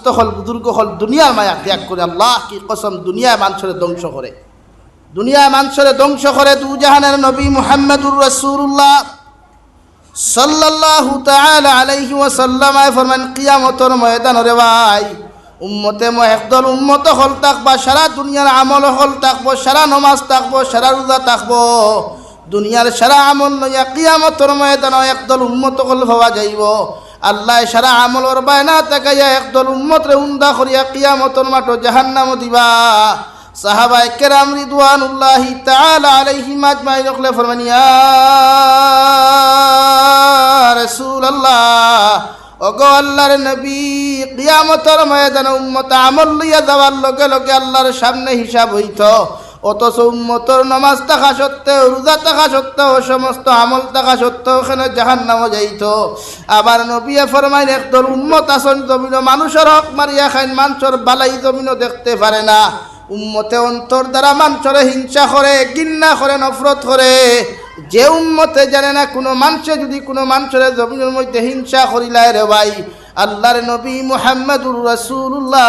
সুস্থ হল, বুজুর্গ হল, দুনিয়ার মায়া ত্যাগ করে আল্লাহ কি কসম দুনিয়ায় মানুষের ধ্বংস করে। দুনিয়ায় মানুষের ধ্বংস করে দু জাহানের নবী মুহাম্মদুর রসুল্লাহ সাল্লাল্লাহু তাআলা আলাইহি ওয়াসাল্লাম ফরমান কিয়ামতের ময়দান রে ভাই, উম্মতে মো একদল উম্মত হল থাকবা সারা দুনিয়ার আমল হল থাকব সারা নমাজ থাকব সারা রোজা থাকব দুনিয়ার সারা আমল লইয়া কিয়ামতের ময়দান একদল উম্মত হল ভাবা যাইব। আল্লাহ সারা আমলর বায়না তাকাইয়া একদল উম্মত রে উন্দা করিয়া কিয়ামতর মাঠো জাহান্নাম দিবা। সাহাবাই কেরাম রিদওয়ানুল্লাহি তাআলা আলাইহিম আজমাইন রখলে ফরমান ইয়া রাসূলুল্লাহ, ওগো আল্লাহর নবী, কিয়ামতের ময়দানে উম্মত আমল লইয়া যাওয়ার লগে লগে আল্লাহর সামনে হিসাব হইত। অথচ উম্মতর নমাজ থাকা সত্ত্বেও, রোজা থাকা সত্ত্বেও, সমস্ত আমল থাকা সত্ত্বেও ওখানে জাহান নামও যাইত। আবার নবিয়ে ফরমাইন একদল উম্মত আসন জমিন মানুষের হক মারিয়া খাইন মানুষের বালাই জমিনও দেখতে পারে না। উম্মতে অন্তর দ্বারা মানুষরে হিংসা করে গিন্না করে, নফরত করে। যে উম্মতে জানে না কোনো মানুষে যদি কোনো মানুষের জমিনের মধ্যে হিংসা করিলায় রে ভাই, আল্লাহর নবী মুহাম্মদুর রাসূলুল্লাহ।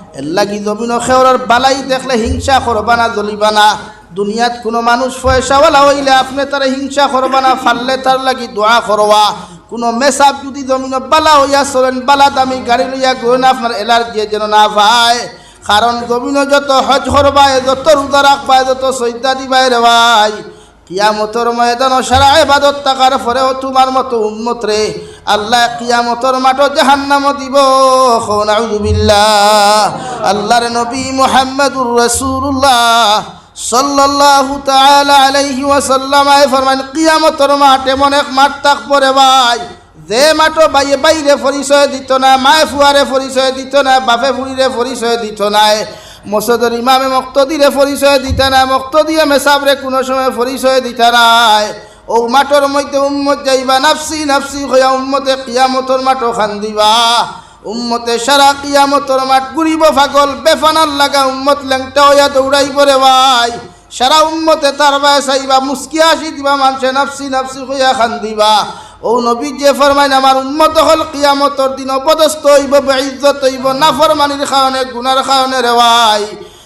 এল্লাগি জমিন খেওরার বালাই দেখলে হিংসা করবা না, জ্বলিবা না। দুনিয়াত কোনো মানুষ পয়সাওয়ালা হইলে আপনি তারা হিংসা করবা না, ফাললে তার লাগি দোয়া করবা। কোনো মেসাব যদি জমিন বালা হইয়া চলেন, বালা দামি গাড়ি লইয়া গই আপনার এলার্জি যেন না ভাই। কারণ জমিন যত হজ করবায় যত রোজা রাখবায় যত সৈদা দিবাই রে ভাই। কিয়ামতর ময়দান সারা এবাদত টাকার পরেও তোমার মতো উন্মত রে। আল্লাহ কিয়ামতর মাঠো জাহান্নাম দিব। নাউজুবিল্লাহ আল্লাহর নবী মুহাম্মদুর রাসূলুল্লাহ সাল্লাল্লাহু তাআলা আলাইহি ওয়াসাল্লাম আয় ফরমান কিয়ামতর মাঠ এমন এক মাঠ থাক পরে ভাই। যে মাঠো বাইয়ে বাইরে পরিচয় দিত না মায়ে ফুয়ারে পরিচয় দিত না, বাপে ফুরিরে পরিচয় দিত নাই মসজিদের ইমামে মক্তদিরে পরিচয় দিতে না, মক্তদিয়া মেসাবরে কোনো সময় পরিচয় দিতে নাই ও মাঠর মধ্যে উম্মত যাইবা, নাফসি নাফসি হইয়া উম্মতে কিয়ামতর মাঠও খান দিবা। উম্মতে সারা কিয়ামতর মাঠ ঘুরিব ফাগল বেফানার লাগা উম্মত ল্যাংটা হইয়া দৌড়াই পরে ভাই। সারা উম্মতে তার বায় চাইবা মুস্কি আসি দিবা, মানুষে নাফসি নাফসি হইয়া খান দিবা। ও নবী যে ফরমাইন, আমার উম্মত হল কিয়ামতর দিন অপদস্থ হইব বেইজ্জত হইব না ফরমানির খাওয়ানে, গুনার খাওয়ানে রেওয়াই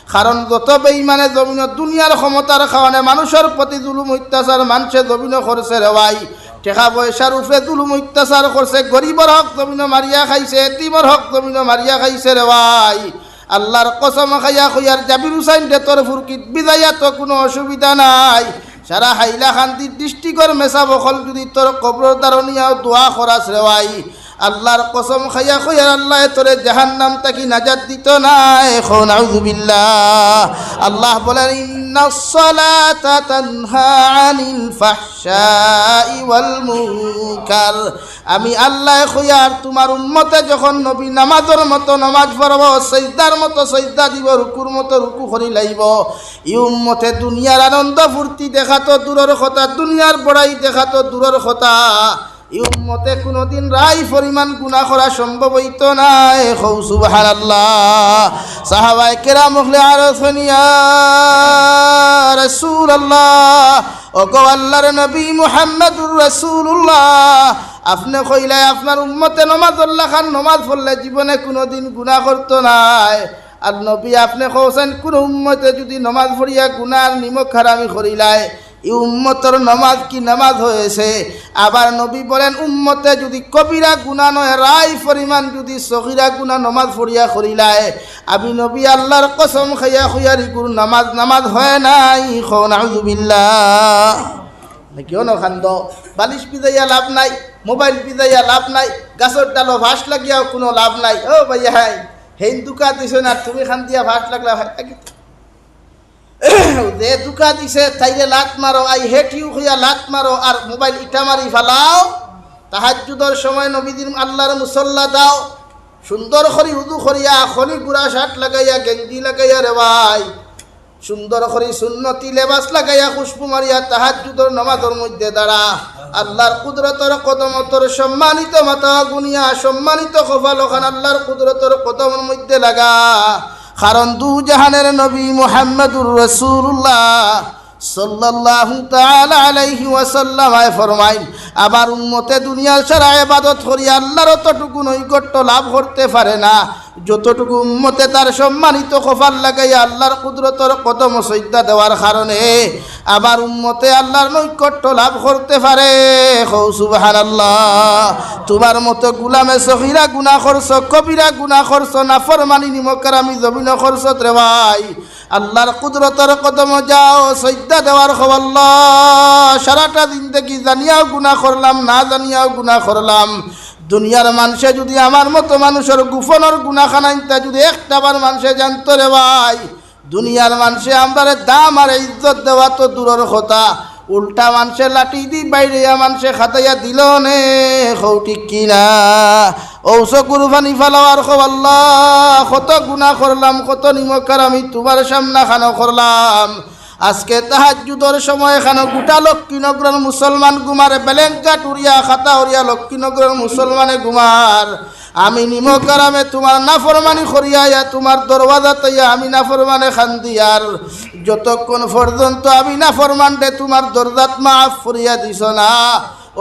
কারণ যত বেইমানে জমিন দুনিয়ার ক্ষমতার খাওয়ানে মানুষের প্রতি জুলুম অত্যাচার মানুষে জমিন করছে রেওয়াই টেকা পয়সার উপরে জুলুম অত্যাচার করছে গরিবর হক জমিন মারিয়া খাইছে এতিমর হক জমিন মারিয়া খাইছে রেওয়াই আল্লাহর কসম খাইয়া খুইয়ার জাবির হুসাইন ডেতর ফুরকিত বিদায়া তো কোনো অসুবিধা নাই। সারা হাইলা খান্তির দৃষ্টিকর মেসা বখল যদি তোর কবর দারণিয়াও দোয়া খরাস রেওয়াই আল্লাহর কসম খাইয়া খুইয়ার আল্লাহ তোরে জাহান নাম তাকি নাজাত দিত না। এখন আল্লাহ বলেন আমি আল্লাহ খুইয়ার তোমার উম্মতে যখন নবী নামাজের মতো নামাজ পড়ব সৈদার মতো সৈদা দিব, রুকুর মতো রুকু করি লাইব। ই উম্মতে দুনিয়ার আনন্দ ফুর্তি দেখাতো দূরের কথা, দুনিয়ার বড়াই দেখাতো দূরের কথা। ই উম্মতে কোনোদিন রাই পরিমাণ গুণা করা সম্ভব হইত না হৌ সুবাহান আল্লাহ সাহাবাই কেরা মুখলে আরও ফনিয়া রসুল আল্লাহ ও গো আল্লাহর নবী মুহাম্মদুর রসুল্লাহ আপনি কইলে আপনার উম্মতে নমাজ খান, নমাজ পড়লে জীবনে কোনোদিন গুণা করতো নাই। আর নবী আপনি কৌছেন কোন উম্মতে যদি নমাজ পড়িয়া গুনার নিমক হারামি করিলায় এই উম্মতর নামাজ কি নামাজ হয়েছে আবার নবী বলেন উম্মতে যদি কবিরা গুণা নয় রায় পরিমাণ যদি সহিরা গুণা নমাজ পড়িয়া করিলায় আমি নবী আল্লাহর কসম খাইয়া খুইয়ারি গুরু নামাজ নামাজ হয় নাই খন আউজুবিল্লাহ কিয় নখান্দ বালিশ পিজাইয়া লাভ নাই মোবাইল পিজাইয়া লাভ নাই গাছর ডালো ভাস লাগিয়াও কোনো লাভ নাই ও ভাইয়া হাই হেন দুকা দিছে না তুমি খান দিয়া ভাস লাগলা হয় থাকি যে দুকা দিছে তাইরে লাত মারো, আই হেটিও হইয়া লাত মারো, আর মোবাইল ইটা মারি ফালাও। তাহাজুদর সময় নবীদিন আল্লাহর মুসল্লা দাও। সুন্দর করি উদু করিয়া, খনি গুড়া শার্ট লাগাইয়া, গেঞ্জি লাগাইয়া রে ভাই। সুন্দর করে সুন্নতি লেবাস লাগাইয়া খুশবু মারিয়া তাহাজুদর নামাজের মধ্যে দাঁড়া। আল্লাহর কুদরতর কদমতর সম্মানিত মাতা গুনিয়া, সম্মানিত কপাল ওখান আল্লাহর কুদরতর কদমের মধ্যে লাগা। কারণ দু জাহানের নবী মোহাম্মদুর রসুল্লাহ আলাইহি আবার উন্মতে দুনিয়ার সারা ইবাদত করি আল্লাহর অতটুকু নৈকট্য লাভ করতে পারে না। যতটুকু উম্মতে তার সম্মানিত কফাল লাগাইয়া আল্লাহর কুদরতর কদম সৈদ্যা দেওয়ার কারণে আবার উম্মতে আল্লাহর নৈকট্য লাভ করতে পারে। হৌ সুবাহান আল্লাহ তোমার মতো গুলামে সহিরা গুনা করছ, কবিরা গুনা করছ, নাফরমানি নিমকার আমি জমিন করছ রে ভাই। আল্লাহর কুদরতর কদম যাও সৈদ্যা দেওয়ার খবল্লা সারাটা দিন থেকে জানিয়াও গুণা করলাম, না জানিয়াও গুণা করলাম। দুনিয়ার মানুষে যদি আমার মতো মানুষের গুফনের গুণাখানাইতা যদি একটাবার মানুষে জানতো রে ভাই, দুনিয়ার মানুষে আমরা দাম আর ইজ্জত দেওয়া তো দূরের কথা। উল্টা মানুষের লাঠি দি বাইরে মানুষে খাতাইয়া দিল নে হৌ ঠিক কিনা? ঔষ কুরবানি ফালাওয়ার খবল্লা কত গুণা করলাম, কত নিমকার আমি তোমার সামনা খানো করলাম। আজকে তাহাজুদর সময় এখানে গোটা লক্ষ্মীনগরের মুসলমান গুমারে বেলেঙ্কাট উড়িয়া খাতা উড়িয়া লক্ষ্মীনগরের মুসলমানে গুমার। আমি নিমকারামে তোমার নাফরমানি করিয়া তোমার দরওয়াজা তৈয়া আমি নাফরমানে খান্দিয়ার। যতক্ষণ পর্যন্ত আমি নাফরমান দে তোমার দরজাত মাফ করিয়া দিছ না,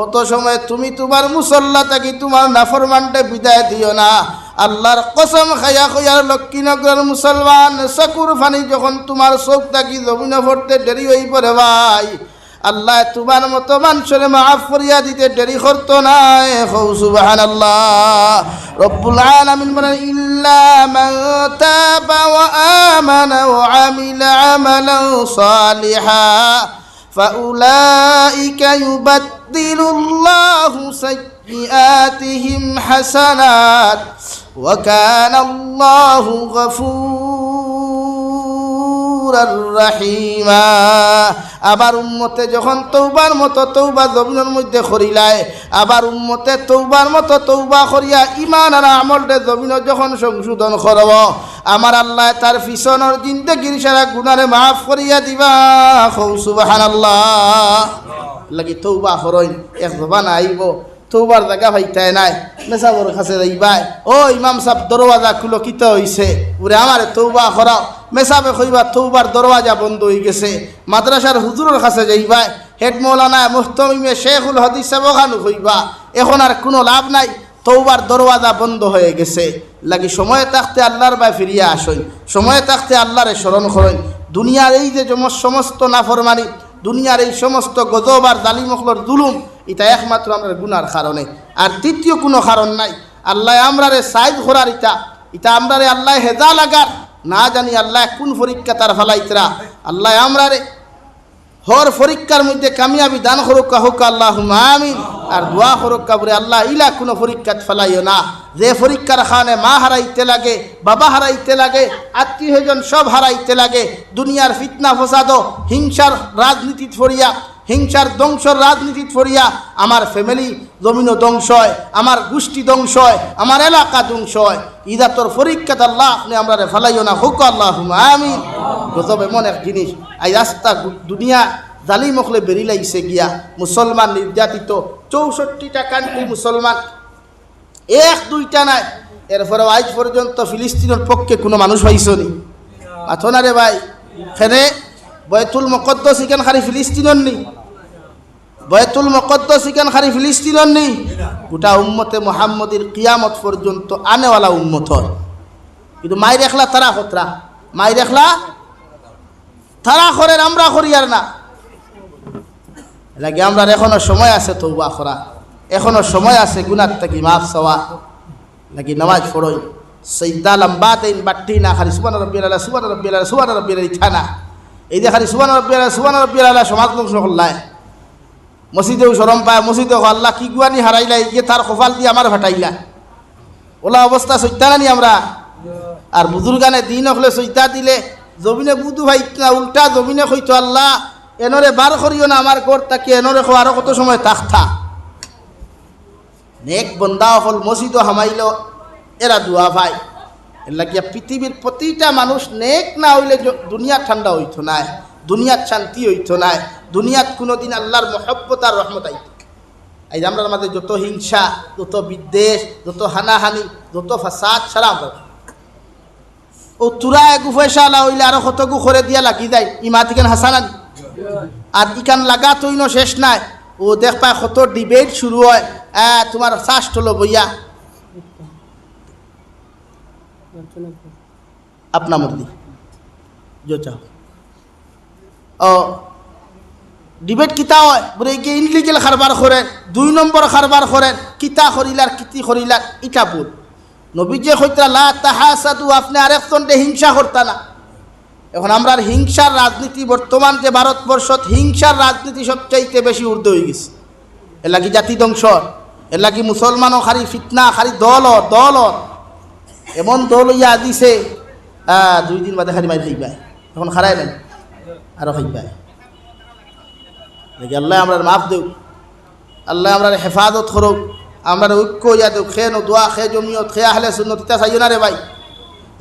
অত সময় তুমি তোমার মুসল্লা থাকি তোমার নাফরমানটে বিদায় দিও না। আল্লাহর কসম খাইয়া খইয়ার লক্ষ্মীনগরের মুসলমান চকুর ফানি যখন তোমার চোখ থাকি জমিন ভরতে দেরি হয়ে পড়ে ভাই আল্লাহ তোমার মতো মানুষের মাফ করিয়া দিতে দেরি করতো না হৌ সুবাহান আল্লাহ রব্বুল আলামিন বলেন ইল্লা মান তাবা ওয়া আমানা ওয়া আমিলা আমালান সালিহা فأولئك يبدل الله سيئاتهم حسنات وكان الله غفورا رحيما আবার উম্মতে যখন তৌবার মতো তৌবা জমিনের মধ্যে করিলায় আবার উম্মতে তৌবার মতো তৌবা করিয়া ইমান আর আমলটে জমিন যখন সংশোধন করব আমার আল্লাহ তার পিছনের জিন্দগির সারা গুণারে মাফ করিয়া দিবা হৌ সুবাহান আল্লাহ লাগি তৌবা হরইন এক জবান আইব তৌবার জায়গা ভাইতাই নাই। মেসাবর কাছে যাইবাই। ও ইমাম সাহেব, দরওয়াজা খুলো কিত হইছে। ওরে আমারে তৌবা করাও। মেসাবে কইবা তৌবার দরওয়াজা বন্ধ হয়ে গেছে। মাদ্রাসার হুজুরের কাছে যাইবাই। হেড মৌলানা মুহতমিমে শেখুল হদিস সাহেবানু কইবা, এখন আর কোনো লাভ নাই। তৌবার দরওয়াজা বন্ধ হয়ে গেছে। লাগি সময়ে থাকতে আল্লাহর বাই ফিরিয়া আসই সময়ে থাকতে আল্লাহরে স্মরণ করই দুনিয়ার এই যে সমস্ত নাফরমানি, দুনিয়ার এই সমস্ত গজব আর জালিমখলর জুলুম এটা একমাত্র আমরা গুনার কারণে। আর তৃতীয় কোনো কারণ নাই। আল্লাহ আমরারে সাইজ ঘোরার ইটা। ইটা আমরারে আল্লাহ হেজা লাগার। না জানি আল্লাহ কোন পরীক্ষা তার ফালাইতরা আল্লাহ আমরারে হর পরীক্ষার মধ্যে কামিয়াবি দান হরুক হোক আল্লাহ আমিন। আর দোয়া হরক্কা বলে আল্লাহ, ইলা কোনো পরীক্ষাত ফেলাইও না। যে পরীক্ষার খানে মা হারাইতে লাগে, বাবা হারাইতে লাগে আত্মীয়জন সব হারাইতে লাগে, দুনিয়ার ফিতনা ফসাদ হিংসার রাজনীতি ফরিয়া, হিংসার ধ্বংসর রাজনীতি ফরিয়া, আমার ফ্যামিলি জমিন ধ্বংস হয়, আমার গোষ্ঠী ধ্বংস হয়, আমার এলাকা ধ্বংস হয়। ইদা তোর পরীক্ষাত আল্লাহ, আপনি আমরা ফেলাইও না। হোক আল্লাহ আমিন। গজব এমন এক জিনিস এই রাস্তা দুনিয়া জালি মখলে বেরি লাগছে গিয়া। মুসলমান নির্যাতিত চৌষট্টিটা কান্ট্রি মুসলমান। এক, দুইটা নাই। এরপরে আজ পর্যন্ত ফিলিস্তিনের পক্ষে কোনো মানুষ পাইছনি আথো না রে ভাই। খেনে বয়তুল মকদ্দস ইখান খালি ফিলিস্তিনের নি। বয়তুল মকদ্দস ইখান খালি ফিলিস্তিনের নি। গোটা উম্মতে মোহাম্মদের কিয়ামত পর্যন্ত আনেওয়ালা উম্মত হয়। কিন্তু মাই রেখলা তারা হতরা মাই রেখলা তারা করেন আমরা করি আর না। লাগে আমরা এখনও সময় আছে তৌবা করা। এখনও সময় আছে গুনার থেকে মাফ চাওয়া। নাকি নামাজ পড়ই। সৈদা লম্বা দিন বাট্টি না, খালি সুবান রব্বিল আলা সুবান রব্বিল আলা সুবান রব্বিল ইচ্ছা না এই যে খালি সুবান রব্বিল আলা সুবান রব্বিল আলা সমাজ লোক সকল্লায় মসজিদেও সরম পায় মসজিদে আল্লাহ, কি গুয়ানি হারাইলা গিয়ে তার কপাল দিয়ে আমার ভাটাইলা ওলা অবস্থা সৈতা নানি আমরা। আর বুজুর্গানে দিন হলে সৈতা দিলে, জমিনে বুধু ভাই উল্টা জমিনে কইতো, আল্লাহ এনরে বার করিও না আমার ঘর তাকে এনরে খো আরও কত সময় থাকতা? নেক বন্দা হল মসজিদও হামাইল, এরা দুয়া ভাই। লাগিয়া পৃথিবীর প্রতিটা মানুষ নেক না হইলে দুনিয়া ঠান্ডা হইতো নাই দুনিয়ার শান্তি হইতো নাই, দুনিয়াত কোনোদিন আল্লাহর মহব্বত আর রহমত আইতো। এই আমরা আমাদের যত হিংসা, যত বিদ্বেষ, যত হানাহানি, যত ফাসাদ ছাড়া আমরা ও তুরা পয়সা আলা হইলে আরও কত গু করে দিয়া লাগি যায় ইমা থেকে হাসানানি। আর ইখান লাগা তৈন শেষ নাই। ও দেখ পায় কত ডিবেট শুরু হয়। তোমার শ্বাস টলো বইয়া। আপনা মুরদি যো চাও। ও, ডিবেট কিতা হয়? বলে কি ইনলিগেল কারবার করে দুই নম্বর কারবার করে কিতা করিলার কিতি করিলার ইটা ভুল। নবীজে হইতা লা তাহাসাদু, আপনি আরেকজন হিংসা করতা না। এখন আমরা হিংসার রাজনীতি বর্তমান যে ভারতবর্ষত হিংসার রাজনীতি সবচাইতে বেশি ঊর্ধ্ব হয়ে গেছে। এর লাগি জাতি ধ্বংস এর লাগি মুসলমানও খালি ফিতনা, খালি দল দল এমন দল ইয়া দিছে দুই দিন বাদে খালি মারি খাইবাই। এখন খারাই নাই আরও খাইবাই। দেখি আল্লাহ আমরা মাফ দেউ আল্লাহ আমরা হেফাজত করুক আমরা ঐক্য ইয়া দেউ খে দোয়া খে জমিয়ত, খে আহলে সুন্নত, ইতা চাইও রে ভাই।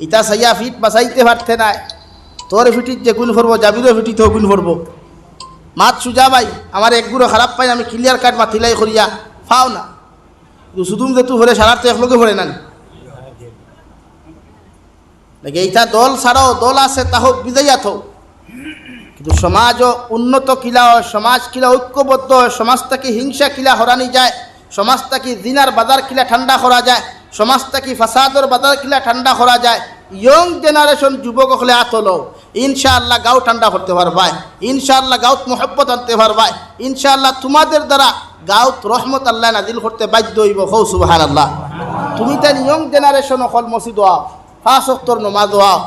ইতা চাইয়া ফিট বাঁচাইতে পারতে নাই। তোর ফিটিত যে গুণ করব, জাবিরও ফিটিত গুণ করব। মাত সুজা ভাই, আমার একগুলো খারাপ পাই আমি ক্লিয়ার কাট মাতিলাই করিয়া ফাও না। শুধুম যে তু ভরে সারার তো একলগে ভরে না এইটা দল ছাড়াও দল আছে, তাহ বিদাইয়া থো কিন্তু সমাজ উন্নত কিলা হয়, সমাজ কিলা ঐক্যবদ্ধ হয় সমাজটাকে হিংসা কিলা হরানি যায় সমাজটাকে দিনার বাজার কিলা ঠান্ডা করা যায় সমাজটাকে ফাসাদর বাজার কিলা ঠান্ডা করা যায়। ইয়ং জেনারেশন যুবক হলে আতলো ইনশাআল্লাহ গাঁও ঠান্ডা করতে পারবাই, ইনশাআল্লাহ গাঁত মোহব্বত আনতে পারবাই, ইনশাআল্লাহ তোমাদের দ্বারা গাঁত রহমত আল্লাহ নাজিল করতে বাধ্য হইব। হৌ সুবাহান আল্লাহ তুমি তাই ইয়ং জেনারেশন অকল মসজিদ হও, পাঁচ অক্টর নমাজ হও,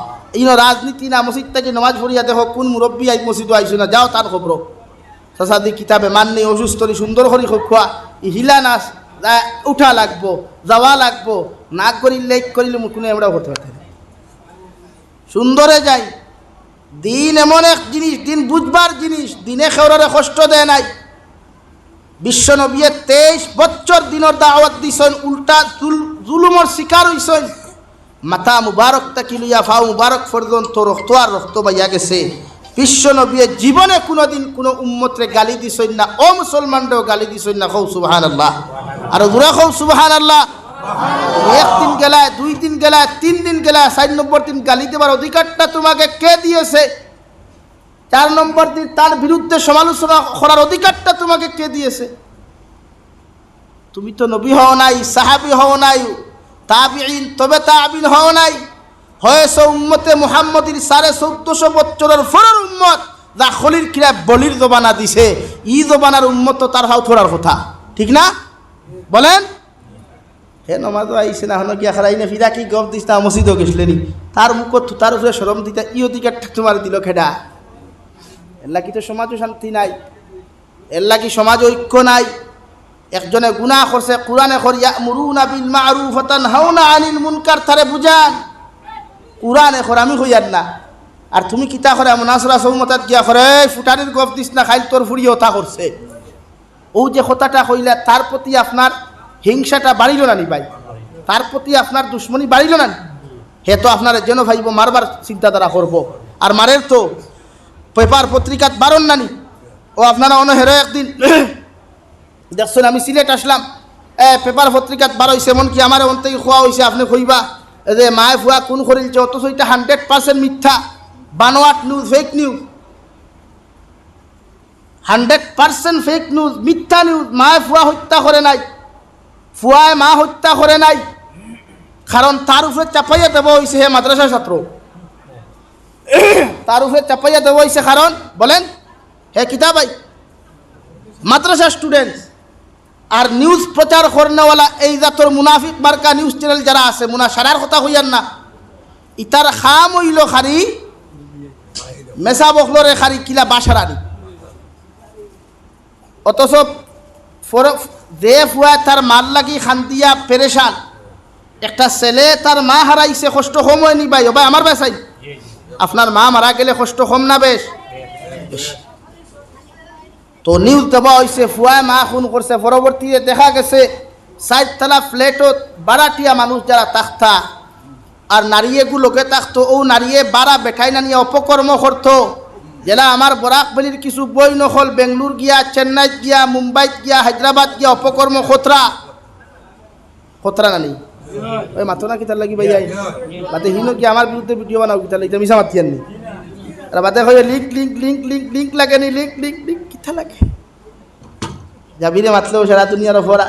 ইনো রাজনীতি না মসজিদ থেকে নমাজ পড়িয়া দেখো কোন মুরব্বী আই মসজিদ আইসো না, যাও তার খবর। সাসাদি কিতাবে মাননি অসুস্থ সুন্দর করি খোয়া, হিলা নাচ উঠা লাগবো, যাওয়া লাগবো না করিলে করিলে কোনো এমরা করতে পারতে না। সুন্দরে যাই। দিন এমন এক জিনিস, দিন বুঝবার জিনিস, দিনে খেওরারে কষ্ট দেয় নাই। বিশ্ব নবীয়ে তেইশ বছর দিনের দাওয়াত দিছেন, উল্টা জুল- জুলুমর শিকার হইছেন। মাথা মুবারক তাকি লইয়া ফাও মুবারক পর্যন্ত রক্ত আর রক্ত বাইয়া গেছে। বিশ্ব নবীয়ে জীবনে কোনোদিন কোনো উম্মতরে গালি দিছেন না ও মুসলমানরাও গালি দিছেন না খৌ সুবাহান আল্লাহ আর দূরে খৌ সুবাহান আল্লাহ একদিন গেলায়, দুই দিন গেলায়, তিন দিন গেলায়, চার নম্বর দিন গালি দেবার অধিকারটা তোমাকে কে দিয়েছে? চার নম্বর দিন তার বিরুদ্ধে সমালোচনা করার অধিকারটা তোমাকে কে দিয়েছে? তুমি তো নবী হও নাই, সাহাবি হও নাই তাবিন তবে তাবিন হও নাই। হয়েছে উম্মতে মুহাম্মদির সাড়ে চৌদ্দশো বছরের ফরের উম্মত, যা খলির কিরা বলির জবানা দিছে। ই জবানার উম্মত তার হাও থোড়ার কথা। ঠিক না? বলেন? হে নমাজও আইসে না হন গিয়া খারাই না ফিরা কি গপ দিস না মসজিদও গেছিলেনি তার মুখত তার উপরে সরম দিতা, ই অধিকারটা তোমার দিল খেডা এল্লা কি তো সমাজও শান্তি নাই এল্লা কি সমাজ ঐক্য নাই। একজনে গুনাহ করছে কোরআনে করিয়া মুরুনা বিল মারুফ তানহাউনা আনিল মুনকার তারে বুঝান কোরআনে কর আমি কইয়ার না। আর তুমি কিতা করে মনাসরা সৌমতাত গিয়া করে "এই ফুটানির গপ দিস না, খাইল তোর ফুড়ি ওটা করছে ও যে কথাটা কইলা তার প্রতি আপনার হিংসাটা বাড়িল না নি ভাই? তার প্রতি আপনার দুশ্মনী বাড়িল না? হে তো আপনার যেন ভাইব মারবার চিন্তাধারা করব। আর মারের তো পেপার পত্রিকাত বারণ নানি ও আপনারা অনহের একদিন দেখছেন আমি সিলেট আসলাম। এ, পেপার পত্রিকাত বার হয়েছে এমনকি আমার অন্তে খোয়া হয়েছে আপনি কইবা এ যে মায়ে ফুয়া কোন করিলছে অথচ এটা হান্ড্রেড পার্সেন্ট মিথ্যা। বানোয়াট news fake news. Hundred percent fake news, মিথ্যা নিউজ। মায়ে ফুয়া হত্যা করে নাই। ফুয়ায় মা হত্যা করে নাই। কারণ তার উপরে চাপাইয়া দেব হয়েছে হে মাদ্রাসার ছাত্র তার উপরে চাপাইয়া দেব হয়েছে কারণ বলেন, হে কিতা ভাই মাদ্রাসা স্টুডেন্ট আর নিউজ প্রচার করনেওয়ালা এই জাতর মুনাফিক মার্কা নিউজ চ্যানেল যারা আছে, মুনা সারার কথা হইয়ান না। ইতার খাম হইল খারি মেসা বখলরে খারি কিলা বাসারানি অথচ যে ফুয়া তার মাল লাগি খান্দিয়া পেরেশান। একটা ছেলে তার মা হারাইছে, কষ্ট কম হয়নি ভাই। ও ভাই, আমার বেসাই আপনার মা মারা গেলে কষ্ট কম না বেশ। তো নিউজ দেওয়া হয়েছে ফুয়ায় মা খুন করছে। পরবর্তীতে দেখা গেছে সাইড তালা ফ্ল্যাটত বারাটিয়া মানুষ যারা তাকতা আর নারীয়েগুলোকে থাকতো ও নারীয়ে বারা বেঠাই না নিয়ে অপকর্ম করতো। জেলা আমার বরাক বলির কিছু বই নকল বেঙ্গলোর গিয়া চেন্নাইত গিয়া মুম্বাইত গিয়া হায়দ্রাবাদ গিয়া অপকর্ম খতরা। খতরা নানি? ওই মাথো না কিতার লাগি ভাই বাদে হিনো কি আমার বিরুদ্ধে ভিডিও বানাও কিতার লাগি? মিশা মাতি আননি আর বাদে কই link link link link link লাগে নি? লিঙ্ক লিঙ্ক লিঙ্ক কিথা লাগে? যাবি রে মাতলেও সারা দুনিয়ার ফরা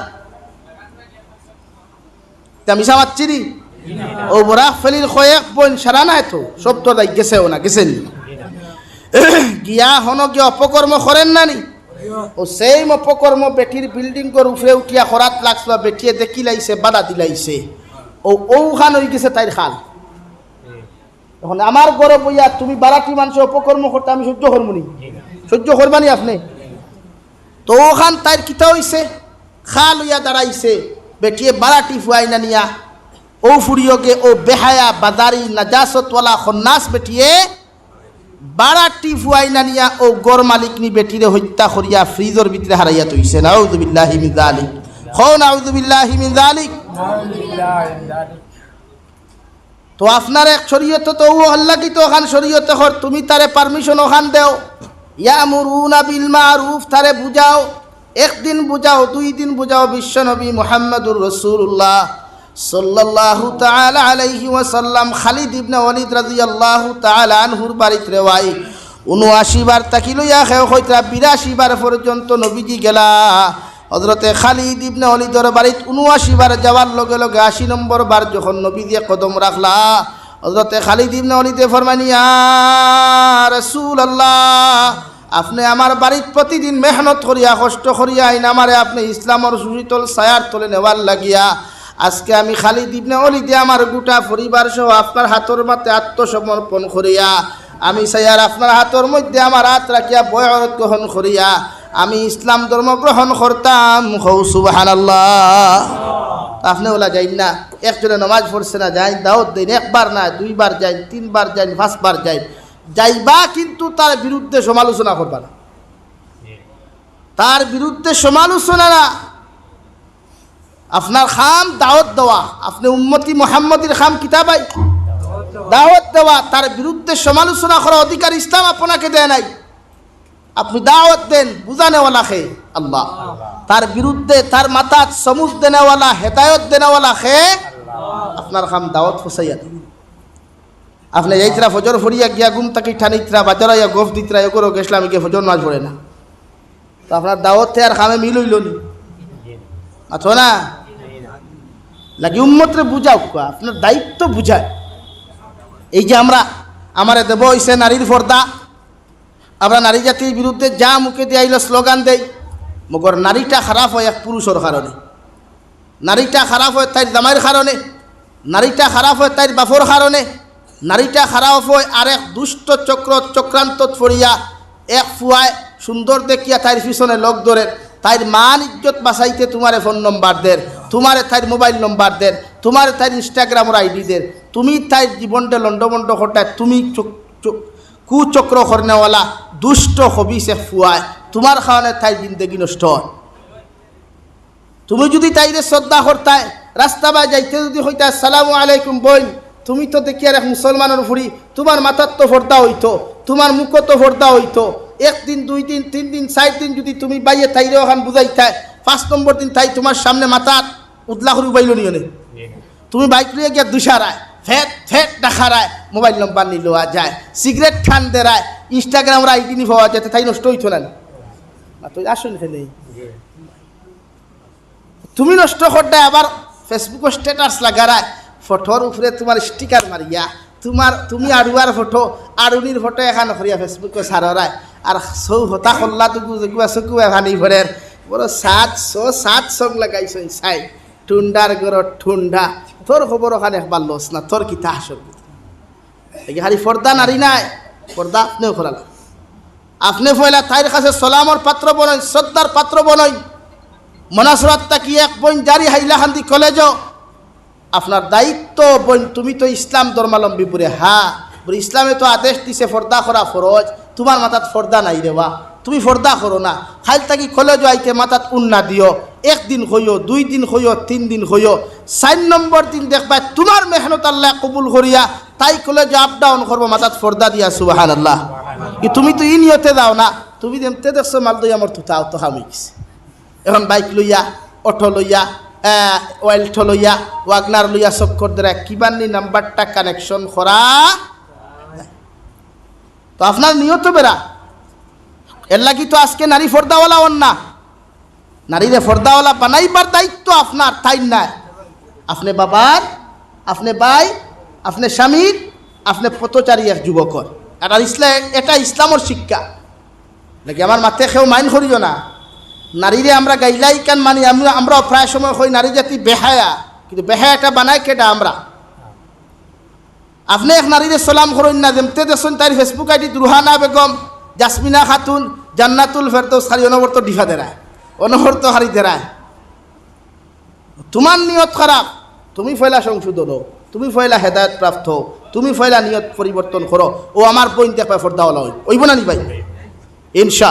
তা মিশা মাতছি নি? ও বরাক ফেলির কয়েক বোন সারা নাই তো? সব তো গেছেও না গেছেন গিয়া হন গিয়া অপকর্ম করেন না নি ও সেই অপকর্ম বেটির বিল্ডিং কর উফরে উঠিয়া খরাত লাগছিল বেটিয়ে দেখি লাইছে বাধা দিলাইছে ও ঔ খান হয়ে গেছে তাইর খাল। এখন আমার গরব বইয়া তুমি বারাটি মানুষ অপকর্ম করতে আমি সহ্য করব নি? সহ্য করবানি আপনি? তো ওখান তাইর কিতা হইছে খাল হইয়া দাঁড়াইছে। বেটিয়ে বারাটি ফুয়াই না নিয়া। ও ফুরিয়কে ও বেহায়া বাদারি নাজাসতওয়ালা খন্নাস বেটিয়ে বারাটি ফুয়াই না নিয়া ও গর মালিক নি বেটিরে হত্যা করিয়া ফ্রিজর ভিতরে হারাইয়া তৈছে নাউযুবিল্লাহি মিন যালিক। খো নাউযুবিল্লাহি মিন যালিক। তো আপনার এক শরীয়তে তো ও আল্লাহ কি তো ওখান শরীয়তে হর তুমি তারে পারমিশন ওখান দেও। ইয়া মুরুনা বিল মারুফ তারে বুঝাও। একদিন বুঝাও দুই দিন বুঝাও বিশ্বনবী মুহাম্মদুর রসুল্লাহ সাল্লাল্লাহু তাআলা আলাইহি ওয়াসাল্লাম খালিদ ইবনে ওয়ালিদ রাদিয়াল্লাহু তাআলা আনহুর বাড়িতে তাকি গেলা। যাওয়ার লগে লগে আশি নম্বর বার যখন নবী দিয়ে কদম রাখলা হজরতে খালিদ ইবনে অলিদে ফরমানিয়া আল্লাহ আপনি আমার বাড়িত প্রতিদিন মেহনত করিয়া, কষ্ট করিয়া আইন আমারে আপনি ইসলামর সুশীতল ছায়ার তলে নেওয়ার লাগিয়া আজকে আমি খালিদ ইবনে অলিদে আমার গোটা পরিবার সহ আপনার হাতর মাতে আত্মসমর্পণ করিয়া, আমি সাইয়ার আপনার হাতর মধ্যে আমার হাত রাখিয়া বয়রত গ্রহণ করিয়া, আমি ইসলাম ধর্ম গ্রহণ করতাম। হৌ সুবাহান আপনি ওলা যাই না, একজনে নমাজ পড়ছে না, যাই দাওয়াত দিন, একবার না, দুইবার যাই, তিনবার যাই, পাঁচবার যাই, যাইবা কিন্তু তার বিরুদ্ধে সমালোচনা করবা না। তার বিরুদ্ধে সমালোচনা না। আপনার খাম দাওয়াত দেওয়া। আপনি উম্মতি মোহাম্মদীর খাম কিতাবাই। দাওয়াত দেওয়া, তার বিরুদ্ধে সমালোচনা করার অধিকার ইসলাম আপনাকে দেয় নাই। আপনি দাওয়াত দেন বুঝানেওয়ালা খে। আল্লাহ। তার বিরুদ্ধে তার মাথাত সমুজ দেনেওয়ালা, হেদায়ত দেনেওয়ালা খে। আপনার খাম দাওয়াত ফসাইয়া দিন। আপনি যাইতরা ফজর ফরিয়া গিয়া গুম তাকি ঠানিতরা বাজারা ইয়া গোফ দিতরা এগুলো গেছিলাম গিয়ে ফজর মাছ পড়ে না। তো আপনার দাওয়াত আর খামে মিল হইল নি? আছো না? লাগি উম্মতরে বুঝাও আপনার দায়িত্ব বুঝায়। এই যে আমরা, আমারে দেব হইছে নারীর পর্দা আমরা নারী জাতির বিরুদ্ধে যা মুখে দিয়ে আইলো স্লোগান দেই, মগর নারীটা খারাপ হয় এক পুরুষের কারণে। নারীটা খারাপ হয় তাই জামাইয়ের কারণে। নারীটা খারাপ হয় তাই বাপর কারণে। নারীটা খারাপ হয় আর এক দুষ্ট চক্র চক্রান্ত ফরিয়া এক ফুয়ায় সুন্দর দেখিয়া তাইর পিছনে লোক ধরে। তাইর মান ইজ্জত বাঁচাইতে তোমারে ফোন নম্বর দের তোমারে তাইর মোবাইল নম্বর দের তোমারে তাইর ইনস্টাগ্রামের আইডি দের তুমি তাইর জীবনটা লন্ডমন্ড ঘটায় তুমি কুচক্র করনেওয়ালা, দুষ্ট হবি সে ফুয়ায়। তোমার কারণে তাই জিন্দগি নষ্ট হয়। তুমি যদি তাইরে শ্রদ্ধা করতায় রাস্তা বা যাইতে যদি হইতা সালামু আলাইকুম বই তুমি তো দেখি আর এক মুসলমানের ফুরি, তোমার মাথার তো ফর্দা হইতো, তোমার মুখ তো ফর্দা হইতো। একদিন, দুই দিন, তিন দিন, চার দিন যদি তুমি বাইয়ে তাইরে ওখান থাই পাঁচ নম্বর দিন তাই তোমার সামনে মাথার উদলা করি বাইল নিয়নে তুমি বাইক লিয়ে গিয়ে দুসারায় ফেট ফেট দেখারায় মোবাইল নম্বর নি লওয়া যায়, সিগারেট ঠান দেরায় ইনস্টাগ্রাম আইডি নি পাওয়া যায় তাই নষ্ট হইতো না না। তুই আসুন ফেলে তুমি নষ্ট করতে আবার ফেসবুকে স্ট্যাটাস লাগারায়, ফটোর উপরে তোমার স্টিকার মারিয়া তোমার, তুমি আড়ুয়ার ফটো আড়ুনির ফটো এখান করিয়া ফেসবুকে সারারায় আর সৌ হতা খল্লা টুকু যেগুয়া চকুয়া ভানি ভরের বড় সাত ছ, সাত সং লাগাইছই চাই। ঠুন্ডার ঘরত ঠুন্ডা তোর খবর ওখানে একবার লস না তোর কিতা এই হারি ফর্দা নারী নাই। পর্দা আপনিও খোলালা আপনি ফয়লা তাইর কাছে সলামর পাত্র বনই শ্রদ্ধার পাত্র বনই মনাসরাত তাকি এক বইন জারি হাইলাকান্দি কলেজ আপনার দায়িত্ব বইন, তুমি তো ইসলাম ধর্মালম্বী বুড়ে, হা, বুড়ে, ইসলামে তো আদেশ দিছে, ফর্দা করা ফরজ। তোমার মাথাত ফর্দা নাই রে বা। তুমি ফর্দা করো না। খাইল তাকি কলেজ আইতে মাথাত উন্না দিও। একদিন হইও দুই দিন হইও তিন দিন হইও। চার নম্বর দিন দেখবা তোমার মেহনত আল্লাহ কবুল করিয়া তাই কলেজ আপ ডাউন করব, মাথাত ফর্দা দিয়া সুবাহান আল্লাহ কি তুমি তো ই নিয়তে দাও না। তুমি যেমতে দেখছ মাল দই আমার তুতাও তো হামি গেছে এখন বাইক লইয়া, অটো লইয়া ওয়েলটো লইয়া ওয়াগনার লইয়া চক্কর দ্বারা কিবানি নাম্বারটা কানেকশন করা তো আপনার নিয়ত বেড়া। এর লাগি তো আজকে নারী ফর্দাওয়ালা অন্যা নারীরে ফর্দাওয়ালা বানাইবার দায়িত্ব আপনার, তাই নাই আপনি বাবার, আপনি ভাই, আপনি স্বামীর, আপনি পথচারী এক যুবকর। এটা ইসলাম, এটা ইসলামর শিক্ষা। নাকি আমার মাথে কেউ মাইন করিও না? নারীরে আমরা গাইলাই কান মানি? আমরা প্রায় সময় হই নারী জাতি বেহায়া? কিন্তু বেহায়াটা বানাই কেটা আমরা? আপনি এক নারীরে সালাম করেন না, যেমতে দেখছেন তার ফেসবুক আইডি রুহানা বেগম, জাসমিনা খাতুন, জান্নাতুল ফেরদৌস সারি অনবর্ত ডিফা দেরায়, অনবর্ত হারি দেরায়। তোমার নিয়ত খারাপ, তুমি ফয়লা সংশোধন তুমি ফয়লা হেদায়ত প্রাপ্ত তুমি ফয়লা নিয়ত পরিবর্তন করো, ও আমার বইন দেখবা ফর্দাওয়ালা হই ওইব না নি ভাই? ইনশা।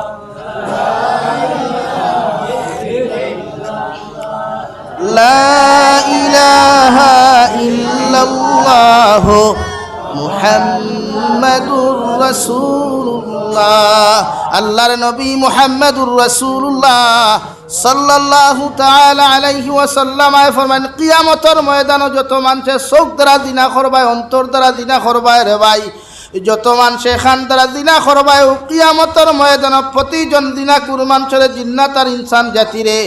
لا إله إلا الله মুহাম্মাদুর রাসূলুল্লাহ আল্লাহর নবী মুহাম্মাদুর রাসূলুল্লাহ সাল্লাল্লাহু তাআলা আলাইহি ওয়াসাল্লাম আয় ফরমান কিয়ামতের ময়দানে যত মানুষে চোখ দ্বারা দিনা করবায় অন্তর দ্বারা দিনা করবায় রে ভাই যত মানুষে খান দ্বারা দিনা করবায় কিয়ামতের ময়দানে প্রতিজন দিনা কুরমানসরে জিন্নাত আর ইনসান জাতিরে।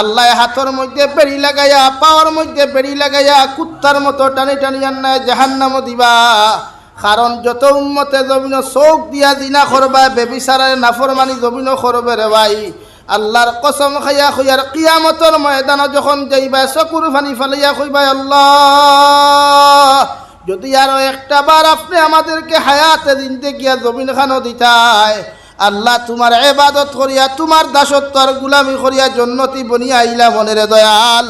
আল্লাহ হাতর মধ্যে বেড়ি লাগাইয়া, পাওয়ার মধ্যে বেড়ি লাগাইয়া, কুত্তার মতো টানি টানি আন্নায় জাহান্নাম দিবা। কারণ যত উন্মতে জমিন চোখ দিয়া দিনা করবা বেবিচারে নাফরমানি জমিন করবে রে ভাই। আল্লাহর কসম খাইয়া খুইয়ার কিয়ামতর ময়দান যখন যাইবা চকুর ফানি ফালাইয়া খুইবা আল্লাহ যদি আরও একটা বার আপনি আমাদেরকে হায়াতে দিনতে গিয়া জমিন খানো দিতায়, আল্লাহ তোমার এবাদত করিয়া, তোমার দাসত্ব আর গুলামি করিয়া জন্নতি বনিয়া আইলা মনের দয়াল।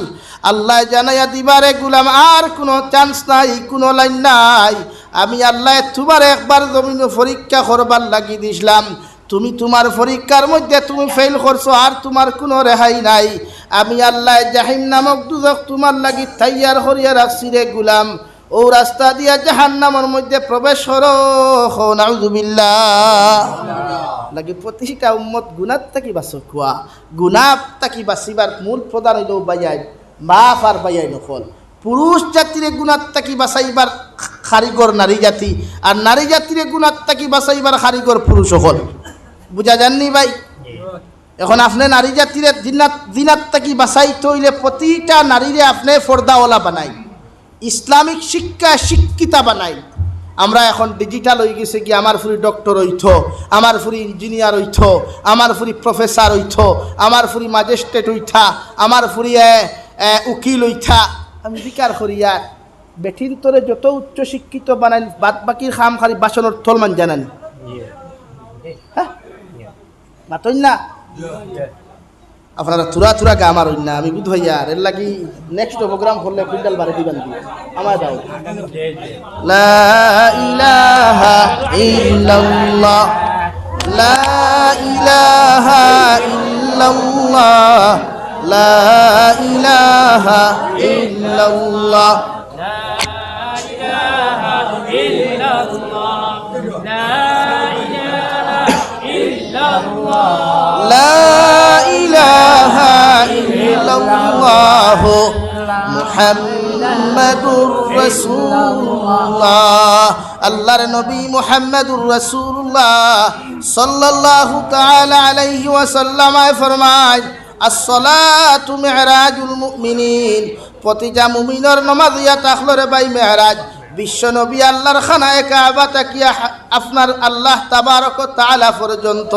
আল্লাহ জানাইয়া দিবারে গুলাম আর কোনো চান্স নাই, কোনো লাইন নাই। আমি আল্লাহ তোমার একবার জমিন পরীক্ষা করবার লাগি দিছিলাম। তুমি তোমার পরীক্ষার মধ্যে তুমি ফেল করছ আর তোমার কোনো রেহাই নাই। আমি আল্লাহ জাহিম নামক দুজক তোমার লাগি তাইয়ার করিয়া রাখছি রে গুলাম। ও রাস্তা দিয়া জাহান্নামের মধ্যে প্রবেশ নাউজুবিল্লাহ। লাগি প্রতিটা উম্মত গুণাত থাকি বাঁচো খোয়া। গুণাত থাকি বাঁচিবার মূল প্রধান হইল বাইয়াই মাফ আর বাইয়াই নকল। পুরুষ জাতিরে গুণাত থাকি বাঁচাইবার কারিগর নারী জাতি। আর নারী জাতিরে গুণাত থাকি বাঁচাইবার কারিগর পুরুষ হল। বুঝা যাননি ভাই? এখন আপনি নারী জাতিরে দিনাত দিনাত থাকি বাঁচাইতে হইলে প্রতিটা নারীরে আপনি ফর্দাওয়ালা বানাই। ইসলামিক শিক্ষা শিক্ষিতা বানাই। আমরা এখন ডিজিটাল হয়ে গেছে কি আমার ফুরি ডক্টর হইত আমার ফুরি ইঞ্জিনিয়ার হইত আমার ফুরি প্রফেসর হইত আমার ফুরি ম্যাজিস্ট্রেট হইথা আমার ফুরি উকিল হইথা। আমি বিকার করিয়া বেঠিন তোরে যত উচ্চ শিক্ষিত বানাই বাদ বাকির খাম খালি বাসনের থলমান জানানি। হ্যাঁ? মাতই না? আপনারা তুরা তুরা গা আমার না আমি বুধ হইয়া আর এর লাগি নেক্সট প্রোগ্রাম করলে কুইন্টাল বারে দিবেন কি আমার দাও লা ইলাহা ইল্লাল্লাহ লা ইলাহা ইল্লাল্লাহ লা ইলাহা ইল্লাল্লাহ لا إله إلا الله মুহাম্মাদুর রাসূলুল্লাহ। আল্লাহর নবী মুহাম্মাদুর রাসূলুল্লাহ সাল্লাল্লাহু তাআলা আলাইহি ওয়াসাল্লাম ফরমায়, আসসালাতু মি'রাজুল মুমিনিন। প্রতিটা মুমিনের নমাজ ইয়া তাখলরে বাই মেহরাজ বিশ্ব নবী আল্লাহর খানায় কাবা তাকিয়া আপনার আল্লাহ তাবারক তালা পর্যন্ত?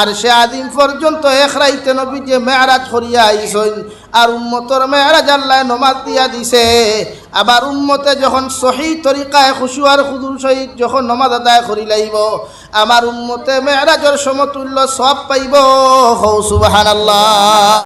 আর সে আদিম পর্যন্ত এক রাইতে নবী যে মেহরাজ করিয়া আইসইন আর উম্মতর মেহরাজ আল্লাহ নমাজ দিয়া দিছে। আবার উম্মতে যখন সহি তরিকায় খুশু আর খুদুর সহিত যখন নমাজ আদায় করি লাইব, আমার উম্মতে মেহরাজের সমতুল্য সব পাইব। হৌ, সুবহানাল্লাহ।